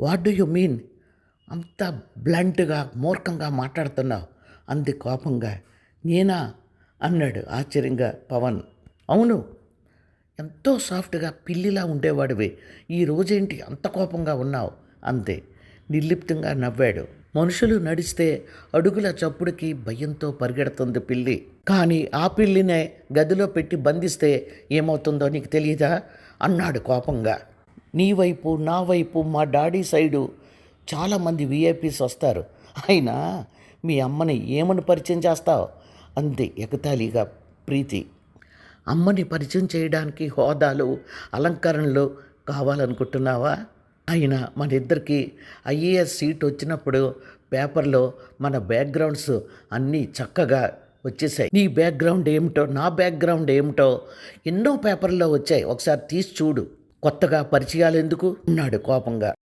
What do you mean అంత బ్లంట్గా మూర్ఖంగా మాట్లాడుతున్నావు. అంది కోపంగా. నేనా? అన్నాడు ఆశ్చర్యంగా పవన్. అవును. ఎంతో సాఫ్ట్గా పిల్లిలా ఉండేవాడివి. ఈ రోజేంటి అంత కోపంగా ఉన్నావు? అంతే నిర్లిప్తంగా నవ్వాడు. మనుషులు నడిస్తే అడుగుల చప్పుడుకి భయంతో పరిగెడుతుంది పిల్లి. కానీ ఆ పిల్లినే గదిలో పెట్టి బంధిస్తే ఏమవుతుందో నీకు తెలియదా అన్నాడు కోపంగా. నీ వైపు నా వైపు మా డాడీ సైడు చాలామంది విఐపీస్ వస్తారు. అయినా మీ అమ్మని ఏమని పరిచయం చేస్తావు? అంది ఎగతాళిగా ప్రీతి. అమ్మని పరిచయం చేయడానికి హోదాలు అలంకరణలు కావాలనుకుంటున్నావా? అయినా మన ఇద్దరికి ఐఏఎస్ సీట్ వచ్చినప్పుడు పేపర్లో మన బ్యాక్గ్రౌండ్స్ అన్నీ చక్కగా వచ్చేసాయి. నీ బ్యాక్గ్రౌండ్ ఏమిటో నా బ్యాక్గ్రౌండ్ ఏమిటో ఎన్నో పేపర్లో వచ్చాయి. ఒకసారి తీసి చూడు. కొత్తగా పరిచయాలు ఎందుకు? అన్నాడు కోపంగా.